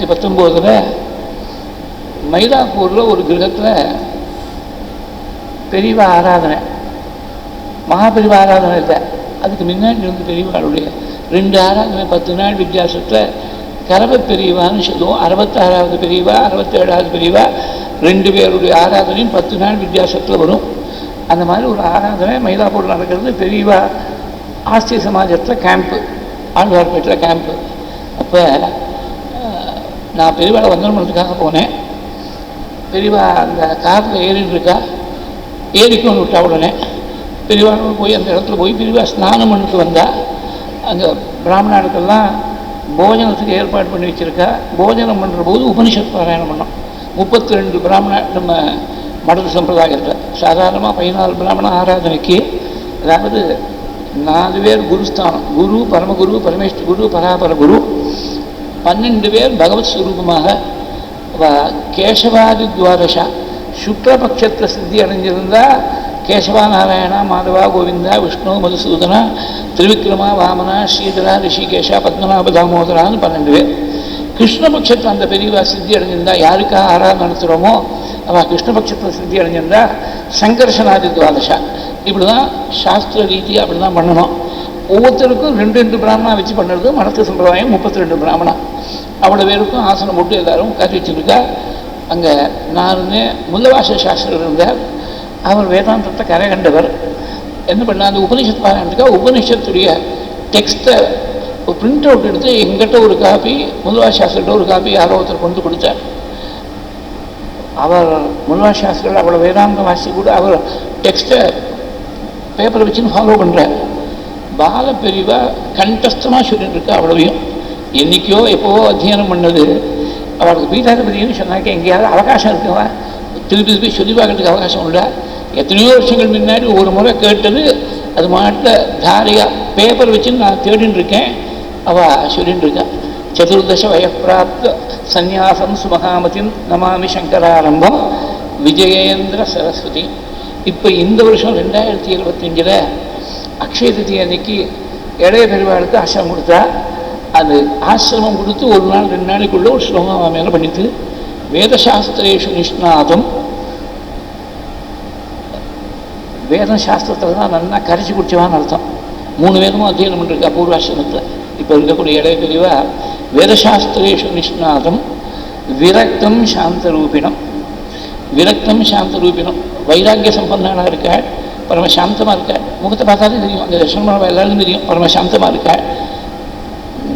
ரெண்டாயிரத்தி பத்தொம்போதில் மயிலாப்பூரில் ஒரு கிரகத்தில் பெரியவா ஆராதனை மகாபெரிவா ஆராதனை இல்லை. அதுக்கு முன்னாடி இருந்து பெரியவாளுடைய ரெண்டு ஆராதனை பத்து நாள் வித்தியாசத்தில் கரவ பெரியவான்னு சொல்லுவோம். அறுபத்தாறாவது பெரியவா அறுபத்தேழாவது பெரியவா ரெண்டு பேருடைய ஆராதனையும் பத்து நாள் வித்தியாசத்தில் வரும். அந்த மாதிரி ஒரு ஆராதனை மயிலாப்பூரில் நடக்கிறது. பெரியவா ஆஸ்திரிய சமாஜத்தில் கேம்ப்பு ஆழ்வார்பேட்டில் கேம்ப்பு அப்போ நான் பெரியவாளை வந்தனம் பண்ணுறதுக்காக போனேன். பெரியவா அந்த காரில் ஏறிட்டு இருக்கா ஏறிக்கொண்டு விட்டா உடனே. பெரியவாள் போய் அந்த இடத்துல போய் பெரியவா ஸ்நானம் பண்ணிட்டு வந்தா. அங்கே பிராமணர்களுக்கெல்லாம் போஜனத்துக்கு ஏற்பாடு பண்ணி வச்சுருக்கா. போஜனம் பண்ணுற போது உபனிஷத் பாராயணம் பண்ணோம். முப்பத்தி ரெண்டு பிராமண நம்ம மடத்து சம்பிரதாயத்தில். சாதாரணமாக பதினாலு பிராமண ஆராதனைக்கு அதாவது நாலு பேர் குருஸ்தானம். குரு பரமகுரு பரமேஸ்வர குரு பராபர குரு பன்னெண்டு பேர் பகவத் ஸ்வரூபமாக கேசவாதி துவாதசா. சுக்லபட்சத்தில் சித்தி அடைஞ்சிருந்தா கேசவா நாராயணா மாதவா கோவிந்தா விஷ்ணு மதுசூதனா திருவிக்ரமா வாமனா ஸ்ரீதரா ரிஷிகேஷா பத்மநாப தாமோதரான்னு பன்னெண்டு பேர். கிருஷ்ணபட்சத்தில் அந்த பெரியவா சித்தி அடைஞ்சிருந்தா யாருக்காக ஆராதனை நடத்துகிறோமோ அவள் கிருஷ்ணபட்சத்தில் சித்தி அடைஞ்சிருந்தா சங்கர்ஷனாதி துவாதசா. இப்படி தான் சாஸ்திர ரீதியாக அப்படி தான் பண்ணணும். ஒவ்வொருத்தருக்கும் ரெண்டு ரெண்டு பிராமணா வச்சு பண்ணுறது மனத்து சம்பிரதாயம் முப்பத்தி ரெண்டு பிராமணா. அவ்வளோ பேருக்கும் ஆசனம் போட்டு எல்லாரும் உட்காந்து வச்சுருக்கா. அங்கே நான் முல்லவாச சாஸ்திரர் இருந்தார். அவர் வேதாந்தத்தை கரை கண்டவர். என்ன பண்ண அந்த உபனிஷத் பாராயணத்துக்காக உபனிஷத்துடைய டெக்ஸ்ட்டை ஒரு பிரிண்ட் அவுட் எடுத்து எங்கிட்ட ஒரு காப்பி முல்லவா சாஸ்திரிட்ட ஒரு காப்பி யாரோ ஒருத்தர் கொண்டு கொடுத்தார். அவர் முல்லா சாஸ்திரிகள் அவ்வளோ வேதாந்த வாசி கூட அவர் டெக்ஸ்ட்டை பேப்பரை வச்சுன்னு ஃபாலோ பண்ணுறார் பால பெரிவா கண்டஸ்தமாக சொல்லிட்டு இருக்கா அவ்வளவையும். என்றைக்கோ எப்போவோ அத்தியனம் பண்ணது. அவளுக்கு பீதாதிபதினு சொன்னாக்க எங்கேயாவது அவகாசம் இருக்குவா திருப்பி திருப்பி சொல்லி பார்க்கறதுக்கு அவகாசம் உண்டா? எத்தனையோ வருஷங்கள் முன்னாடி ஒரு முறை கேட்டது அது மாட்டில் தாரியாக பேப்பர் வச்சு நான் தேடின்னு இருக்கேன் அவள் சொல்லின்னு இருக்கா சதுர்தச வயப்பிராப்த சந்நியாசம் சுமகாமதின் நமாமி சங்கராரம்பம் விஜயேந்திர சரஸ்வதி. இப்போ இந்த வருஷம் ரெண்டாயிரத்தி இருபத்தஞ்சில் அக்ஷய திதி அன்னைக்கு இளைய பெருமாளுக்கு ஆசிரமம் கொடுத்தா அது ஆசிரமம் கொடுத்து ஒரு நாள் ரெண்டு நாளைக்குள்ள ஒரு ஸ்லோகம் மேலே பண்ணிட்டு வேதசாஸ்திரேஷு நிஷ்ணாதம். வேத சாஸ்திரத்தில் தான் நல்லா கரைச்சி குடிச்சவான்னு அர்த்தம். மூணு வேதமும் அத்தியனம் பண்ணிருக்கா பூர்வாசிரமத்தில் இப்போ இருக்கக்கூடிய இடைய பிரிவா வேதசாஸ்திரேஷு நிஷ்ணாதம் விரக்தம் சாந்தரூபிணம். விரக்தம் சாந்தரூபிணம். வைராக்கிய சம்பந்தனாக இருக்காள் பரமசாந்தமாக இருக்காள். முகத்தை பார்த்தாலே தெரியும். அந்த தர்ஷனம் எல்லாருக்கும் தெரியும். பரமசாந்தமாக இருக்காள்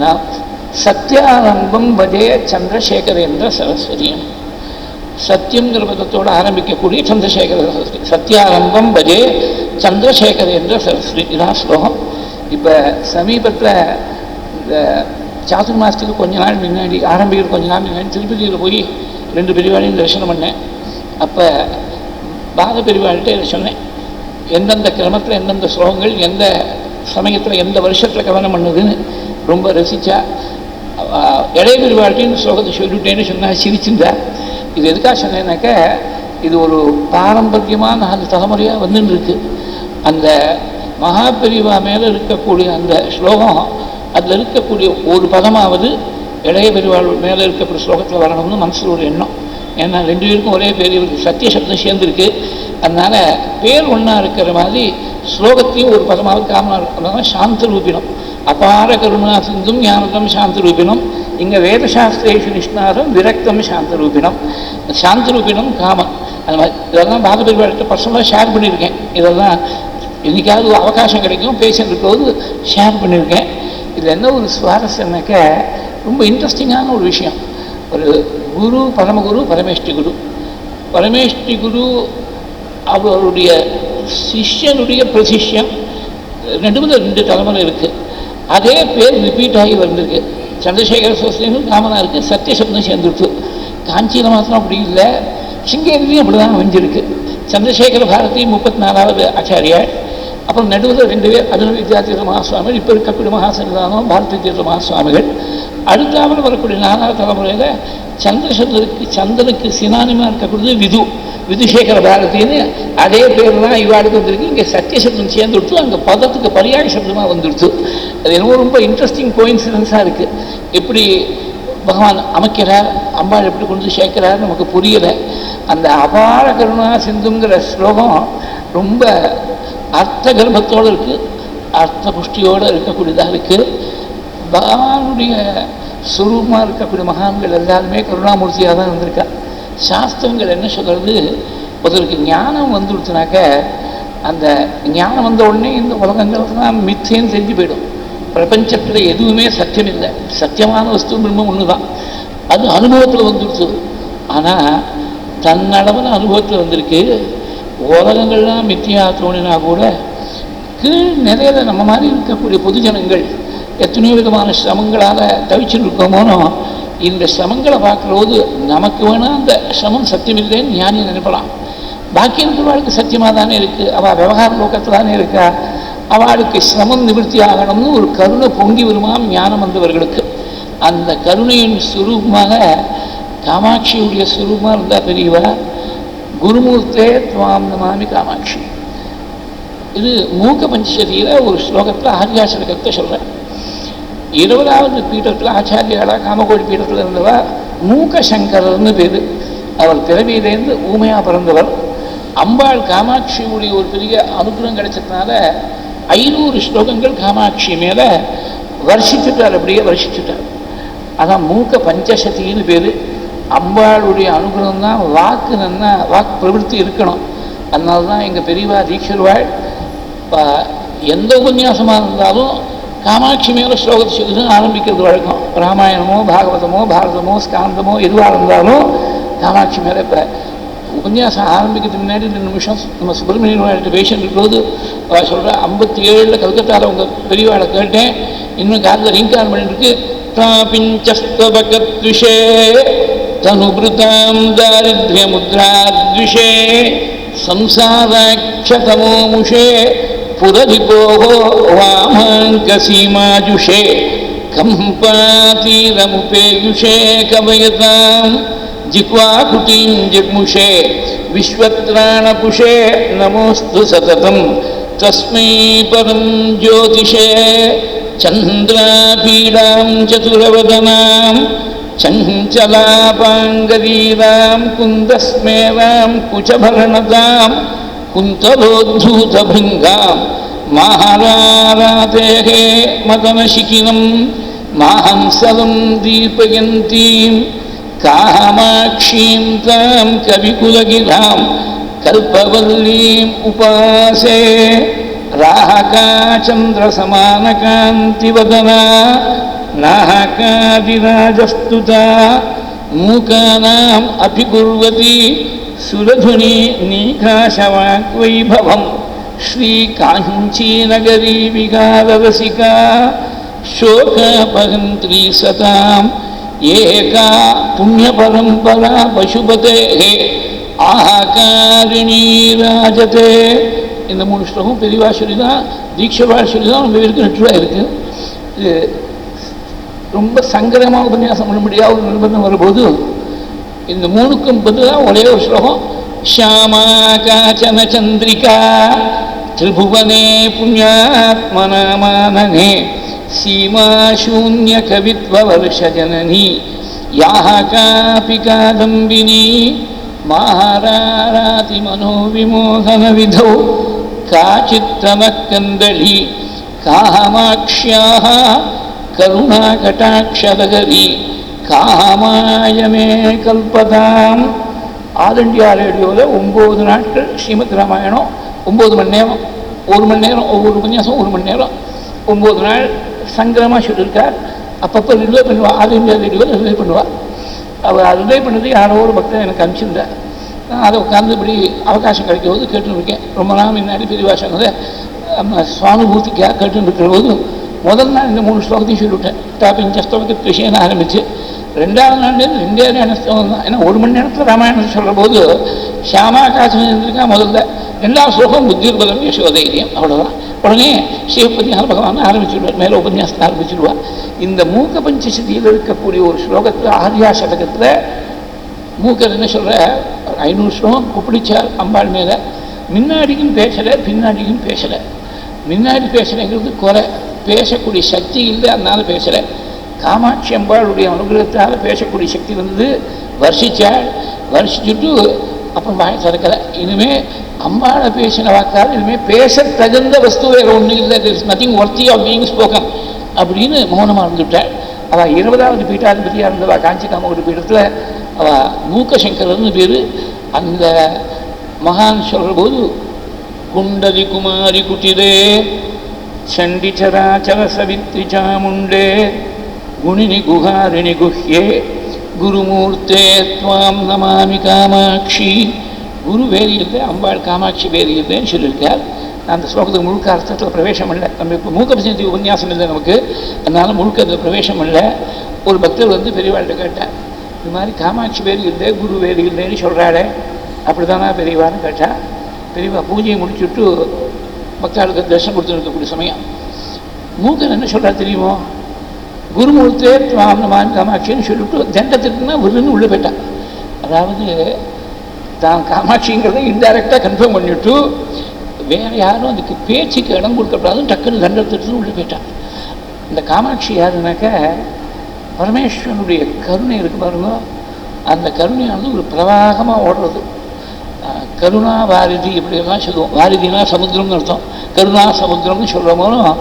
நான் சத்யாரம்பம் பஜே சந்திரசேகரேந்திர சரஸ்வதியும். சத்தியங்கிற பதத்தோடு ஆரம்பிக்கக்கூடிய சந்திரசேகர சரஸ்வதி. சத்யாரம்பம் வதே சந்திரசேகரேந்திர சரஸ்வதி. இதான் ஸ்லோகம். இப்போ சமீபத்தில் இந்த சாத்துர் மாதத்துக்கு கொஞ்ச நாள் முன்னாடி ஆரம்பிக்கிற கொஞ்ச நாள் முன்னாடி திருப்பதியில் போய் ரெண்டு பெரியவாளையும் தரிசனம் பண்ணேன். அப்போ பாத பெரியவாள்கிட்ட இதை சொன்னேன். எந்தெந்த கிரமத்தில் எந்தெந்த ஸ்லோகங்கள் எந்த சமயத்தில் எந்த வருஷத்தில் கவனம் பண்ணுதுன்னு ரொம்ப ரசித்தா இடைவெளி வாழ்க்கைன்னு ஸ்லோகத்தை சொல்லிவிட்டேன்னு சொன்னால் சிரிச்சிருந்தா இது எதுக்காக சொன்னேன்னாக்க இது ஒரு பாரம்பரியமான அந்த தலைமுறையாக வந்துன்னு அந்த மகா பெரியவா மேலே இருக்கக்கூடிய அந்த ஸ்லோகம் அதில் இருக்கக்கூடிய ஒரு பதமாவது இளைய பெருவாள் மேலே இருக்கக்கூடிய ஸ்லோகத்தில் வரணும்னு மனசில் ஒரு எண்ணம். ஏன்னா ரெண்டு பேருக்கும் ஒரே பேர் இருக்கு சத்திய சப்தம் சேர்ந்துருக்கு. அதனால் பேர் ஒன்றா இருக்கிற மாதிரி ஸ்லோகத்தையும் ஒரு பதமாவது காமனாக இருக்கணும் சாந்த ரூபினம் அபார கருணா சிந்தும் ஞானதம் சாந்த ரூபினம் இங்கே வேதசாஸ்திரேஷு நிஷ்ணாதம் விரக்தம் சாந்த ரூபினம் சாந்த ரூபினம் காமன் அது மாதிரி இதெல்லாம் பாத பெருமாள்கிட்ட பர்சனலாக ஷேர் பண்ணியிருக்கேன். இதெல்லாம் என்னைக்காவது ஒரு அவகாசம் கிடைக்கும் பேசிட்டு போது ஷேர் பண்ணியிருக்கேன். இதில் என்ன ஒரு சுவாரஸ்யம்னாக்க ரொம்ப இன்ட்ரெஸ்டிங்கான ஒரு விஷயம். ஒரு குரு பரமகுரு பரமேஷ்டி குரு. பரமேஷ்டி குரு அவருடைய சிஷ்யனுடைய பிரசிஷ்யம் ரெண்டு ரெண்டு தலைமுறை இருக்குது அதே பேர் ரிப்பீட் ஆகி வந்திருக்கு. சந்திரசேகர சோஸ்திரியும் காமனாக இருக்குது சத்யசப்தம் சேர்ந்துருக்கு. காஞ்சியில் மாத்திரம் அப்படி இல்லை. சிங்கேரிலையும் அப்படி தான் அமைஞ்சிருக்கு. சந்திரசேகர பாரதி முப்பத்தி நாலாவது ஆச்சாரியார். அப்புறம் நடுவில் ரெண்டு பேர் அதுல வித்யாதீர்த்த மகாசுவாமிகள் இப்போ இருக்கக்கூடிய மகாசன்னிதானம் பாரதி தீர்த்த மகாசுவாமிகள். அடுத்தாமல் வரக்கூடிய நாலாவது தலைமுறையில் சந்திரசந்திரருக்கு சந்திரனுக்கு சினானிமா இருக்கக்கூடியது விது விதுசேகர பாரதின்னு அதே பேர் தான் இவாளுக்கு வந்திருக்கு. இங்கே சத்தியசப்தம் சேர்ந்து விட்டு அங்கே பதத்துக்கு பரியாய சப்தமாக வந்துடுச்சு அது என்னமோ ரொம்ப இன்ட்ரெஸ்டிங் கோயின்சிடன்ஸாக இருக்குது எப்படி பகவான் அமைக்கிறார் அம்பாள் எப்படி கொண்டு சேர்க்கிறார் நமக்கு புரியலை. அந்த அபார கருணா சிந்துங்கிற ஸ்லோகம் ரொம்ப அர்த்த கர்ப்பத்தோடு இருக்குது அர்த்த புஷ்டியோடு இருக்கக்கூடியதாக இருக்குது பகவானுடைய சுரூபமாக இருக்கக்கூடிய மகான்கள் எல்லாருமே கருணாமூர்த்தியாக தான் வந்திருக்கா சாஸ்திரங்கள் என்ன சொல்கிறது ஒருத்தருக்கு ஞானம் வந்துடுச்சுனாக்க அந்த ஞானம் வந்த உடனே இந்த உலகங்கள்லாம் மிச்சைன்னு தெரிஞ்சு போயிடும். பிரபஞ்சத்தில் எதுவுமே சத்தியம் இல்லை சத்தியமான வஸ்து பிரம்மம் ஒன்று தான் அது அனுபவத்தில் வந்துடுச்சு ஆனால் தன்னளவில் அனுபவத்தில் வந்திருக்கு. உலகங்கள்லாம் மித்தியாக தோணினா கூட கீழ் நிறைய நம்ம மாதிரி இருக்கக்கூடிய பொதுஜனங்கள் எத்தனையோ விதமான சிரமங்களால் தவிச்சுட்டு இருக்கோமோனோ இந்த சிரமங்களை பார்க்கும்போது நமக்கு வேணால் அந்த சிரமம் சத்தியம் இல்லைன்னு ஞானி நினைப்பலாம். பாக்கி இருக்கிறவாளுக்கு சத்தியமாக தானே இருக்குது அவள் விவகார லோக்கத்தில் தானே இருக்கா? அவளுக்கு சிரமம் நிவர்த்தி ஆகணும்னு ஒரு கருணை பொங்கி வருமாம் ஞானம் வந்தவர்களுக்கு அந்த கருணையின் சுரூபமாக காமாட்சியுடைய சுரூபமாக இருந்தால் பெரியவா? குருமூர்த்தே துவாம் நமாமி காமாட்சி. இது மூக்க பஞ்சசதியில் ஒரு ஸ்லோகத்தில் ஆரியாசரகத்தை சொல்கிறேன் இருபதாவது பீடத்தில் ஆச்சாரியாளா காமகோடி பீடத்தில் இருந்தவா மூக்க சங்கரர்னு பேர். அவர் பிறவியிலேருந்து ஊமையாக பிறந்தவர். அம்பாள் காமாட்சியுடைய ஒரு பெரிய அனுகிரகம் கிடைச்சதுனால ஐநூறு ஸ்லோகங்கள் காமாட்சி மேலே வருஷிச்சுட்டார் அப்படியே வருஷிச்சுட்டார். அதான் மூக்க பஞ்சசதின்னு பேர். அம்பாளுடைய அனுகிரகம் தான் வாக்கு நன்னா வாக்கு பிரவருத்தி இருக்கணும். அதனால தான் எங்கள் பெரியவா தீட்சர்வாள் எந்த உபன்யாசமாக இருந்தாலும் காமாட்சி மேல ஸ்லோகத்தை சொல்லிட்டு ஆரம்பிக்கிறது வழக்கம். ராமாயணமோ பாகவதமோ பாரதமோ ஸ்காந்தமோ எதுவாக இருந்தாலும் காமாட்சி மேலே இப்போ உபன்யாசம் ஆரம்பிக்கிறதுக்கு முன்னாடி ரெண்டு நிமிஷம் நம்ம சுப்பிரமணியன் பேஷண்ட் இருக்கும்போது சொல்கிறேன் ஐம்பத்தி ஏழில் கல்கத்தாவில் உங்கள் பெரியவாளை கேட்டேன். இன்னும் காலத்தில் ரீங்கார் பண்ணிட்டு தாபிஞ்சஸ்தபகத்விஷே தனுபிருதாம் தாரித்ய முத்ராத்விஷே சம்சாராட்சதமோமுஷே पुरधिपोः वामाङ्कसीमाजुषे कम्पातीरमुपेयुषे कवयतां जिह्वाकुटीं जिग्मुषे विश्वत्राणपुषे नमोऽस्तु सततं तस्मै परं ज्योतिषे, चन्द्रापीडां चतुरवदनां चञ्चलापाङ्गलीलां कुन्दस्मेरां कुचभरणतां కుంతలోద్భూతభృంగా మాహరారాతే మదనశిఖినం మాహంసలం దీపయంతీం కామాక్షీం తాం కవికులగిలాం కల్పవల్లీం ఉపాసే రాహకా చంద్రసమానకాంతివదనా నాహకాదిరాజస్తుత మూకానాం అభికుర్వతి సురధుని నీకాశవాగ్వైభవం శ్రీకాంచీనగరీ విగారరసిక శోకాపహంత్రీ సతాం ఏకా పుణ్యపరంపరా పశుపతే ஆகாரிணி ராஜதே இந்த மூணு ஸ்லோகம் பெரியவா சொல்லி தான் தீட்சவா சொல்லி தான் ரொம்ப இருக்கு நெற்றுவாக இருக்குது இது ரொம்ப சங்கரமாக உபன்யாசம் பண்ண முடியாத ஒரு நிர்பந்தம் வரும்போது இந்த மூணுக்கும் பதிலாக ஒரே ஒரு ஸ்லோகம் ஷியாமா காச்சன சந்திரிகா திரிபுவனே புண்ணியாத்மனாமானனே சீமா சூன்ய கவித்வ வருஷ ஜனனி யாஹ காபி காதம்பினி மாஹாராராதி மனோவிமோகன விதௌ காச்சித்தனः கந்தளி காமாக்ஷ்யாः கருணாகட்டாட்சதகரி காமாயமே கல்பதாம். ஆல் இண்டியா ரேடியோவில் ஒம்பது நாட்கள் ஸ்ரீமத் ராமாயணம் ஒம்பது மணி நேரம் ஒரு மணி நேரம் ஒவ்வொரு உபன்யாசம் ஒரு மணி நேரம் ஒம்பது நாள் சங்கரமாக சொல்லியிருக்கார். அப்பப்போ ரிலே பண்ணுவாள் ஆல் இண்டியா ரேடியோவில் ரிலே பண்ணுவாள் அவர் ரிலே பண்ணது யாரோ ஒரு பக்தன் எனக்கு அனுப்பிச்சிருந்தார். நான் அதை உட்காந்து இப்படி அவகாசம் கிடைக்கும் போது கேட்டுருக்கேன். ரொம்ப நாள் முன்னாடி பெரியவா சொன்னதை நம்ம சுவானுபூதிக்காக கேட்டுன்னு போது முதல் நாள் இந்த மூணு ஸ்லோகத்தையும் சொல்லிவிட்டேன். டாப்பிங் ஸ்லோகத்துக்கு விஷயம் ஆரம்பிச்சு ரெண்டாவது நாள் ரெண்டே நேரத்தில் ஸ்லோகம் தான். ஏன்னா ஒரு மணி நேரத்தில் ராமாயணத்தை சொல்கிற போது ஷியாமாகாசம் இருந்திருக்கா முதல்ல? ரெண்டாவது ஸ்லோகம் புத்திர்பலம் யசோதைரியம் அவ்வளோதான் உடனே சிவபதியான பகவான் ஆரம்பிச்சுடுவார் மேலே உபன்யாசத்தை ஆரம்பிச்சுடுவார். இந்த மூக்க பஞ்சசதியில் இருக்கக்கூடிய ஒரு ஸ்லோகத்தில் ஆர்யா சதகத்தில் மூக்கர் என்ன சொல்கிற ஐநூறு ஸ்லோகம் குப்பிடிச்சார் அம்பாள் மேலே. முன்னாடிக்கும் பேசலை பின்னாடிக்கும் பேசலை. முன்னாடி பேசுகிறேங்கிறது குறை. பேசக்கூடிய சக்தி இல்லை அதனால் பேசலை. காமாட்சி அம்பாளுடைய அனுகிரகத்தால் பேசக்கூடிய சக்தி வந்து வருஷிச்சாள் வருஷிச்சுட்டு அப்புறம் வாய் திறக்கலை. இனிமே அம்பாவை பேசின வாக்கால் இனிமேல் பேச தகுந்த வஸ்து வேறு ஒன்றும் இல்லை is nothing worthy of being spoken அப்படின்னு மௌனமாக இருந்துவிட்டாள் அவள் இருபதாவது பீட்டாதிபதியாக இருந்தவா காஞ்சி காமகோடி பீடத்தில். அவள் மூக்கசங்கரர்னு பேர். அந்த மகான் சொல்கிறபோது குண்டலி குமாரி குட்டிரே சண்டிச்சராச்சர சவித்ரி சாமுண்டே गुणिनिगुहारिनिगुह्ये குருமூர்த்தே துவாம் நமாமி காமாட்சி குரு இல்லை அம்பாள் காமாட்சி வேதியிலேன்னு சொல்லியிருக்கார் நான் அந்த ஸ்லோகத்துக்கு முழுக்க அர்த்தத்தில் பிரவேசம் இல்லை நம்ம இப்போ மூக்க சிந்தி உபன்யாசம் இல்லை நமக்கு அதனால் முழுக்க அந்த பிரவேசம் இல்லை ஒரு பக்தர் வந்து பெரியவாள்கிட்ட கேட்டேன் இது மாதிரி காமாட்சி வேறு இல்லை குரு வேறு இல்லைன்னு சொல்கிறாளே அப்படி தானா பெரியவான்னு கேட்டால் பெரியவா பூஜையை முடிச்சுட்டு பக்தாளுக்கு தரிசனம் கொடுத்துருக்கக்கூடிய சமயம் மூக்கன் என்ன சொல்கிறார் தெரியுமோ குருமூர்த்தே மான் காமாட்சின்னு சொல்லிட்டு தண்டத்திட்டுனா விருதுன்னு உள்ளே போயிட்டான். அதாவது தான் காமாட்சிங்கிறத இன்டைரக்டாக கன்ஃபார்ம் பண்ணிவிட்டு வேறு யாரும் அதுக்கு பேச்சுக்கு இடம் கொடுக்கக்கூடாதுன்னு டக்குன்னு தண்டத்திட்டு உள்ளே போயிட்டான். இந்த காமாட்சி யாருனாக்கா பரமேஸ்வரனுடைய கருணை இருக்கு பாருங்க. அந்த கருணையானது ஒரு பிரவாகமாக ஓடுறது. கருணா வாரிதி இப்படியெல்லாம் சொல்லுவோம். வாரிதினா சமுத்திரம்னு அர்த்தம். கருணா சமுத்திரம்னு சொல்கிற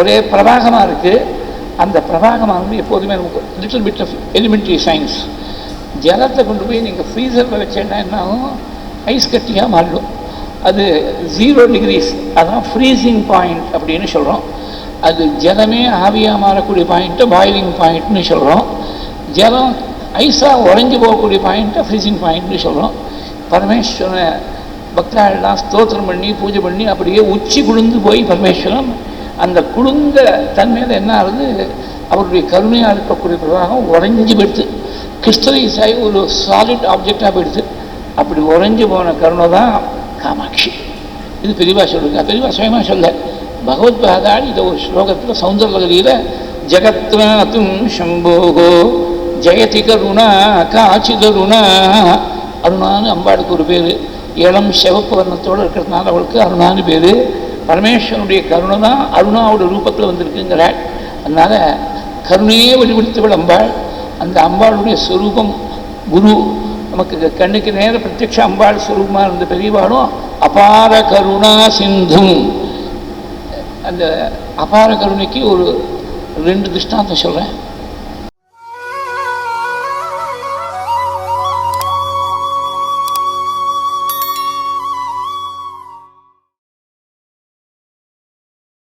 ஒரே பிரவாகமாக இருக்குது அந்த பிரபாகமானது எப்போதுமே நமக்கு little bit of elementary science ஜலத்தை கொண்டு போய் நீங்கள் ஃப்ரீசரில் வச்சேன்னா என்ன ஆகும்? ஐஸ் கட்டியாக மாறிடும். அது ஜீரோ டிகிரிஸ் அதான் ஃப்ரீசிங் பாயிண்ட் அப்படின்னு சொல்கிறோம் அது ஜலமே ஆவியாக மாறக்கூடிய பாயிண்ட்டை பாயிலிங் பாயிண்ட்னு சொல்கிறோம் ஜலம் ஐஸாக உறைஞ்சி போகக்கூடிய பாயிண்ட்டை ஃப்ரீசிங் பாயிண்ட்னு சொல்கிறோம் பரமேஸ்வரனை பக்தாளெல்லாம் ஸ்தோத்திரம் பண்ணி பூஜை பண்ணி அப்படியே உச்சி குழுந்து போய் பரமேஸ்வரன் அந்த குழுந்த தன்மையில் என்ன ஆகுது? அவருடைய கருணையாக இருக்கக்கூடிய பிரவாகம் உறைஞ்சி போயிடுது. கிறிஸ்டலைஸ் ஆகி ஒரு சாலிட் ஆப்ஜெக்டாக போயிடுது. அப்படி உறைஞ்சி போன கருணை தான் காமாட்சி. இது பெரியவா சொல்லுங்க. பெரியவா சுயமாக சொல்ல. பகவத் பாதாள் இதை ஒரு ஸ்லோகத்தில் சௌந்தரலகரியில் ஜகத்ராத்தும் சம்போகோ ஜெயதி கருணா காச்சிதருணா அருணான்னு அம்பாளுக்கு ஒரு பேர். இளம் சிவப்பு வர்ணத்தோடு இருக்கிறதுனால அவளுக்கு அருணான்னு பேர். பரமேஸ்வரனுடைய கருணை தான் அருணாவோட ரூபத்தில் வந்திருக்குங்கிறாள் அதனால் கருணையே வெளிப்படுத்தவள் அம்பாள் அந்த அம்பாளுடைய ஸ்வரூபம் குரு நமக்கு கண்ணுக்கு நேர பிரத்யட்ச அம்பாள் ஸ்வரூபமாக இருந்த பெரியவாளும் அபார கருணா சிந்தும் அந்த அபார கருணைக்கு ஒரு ரெண்டு திருஷ்டாந்தம் சொல்கிறேன்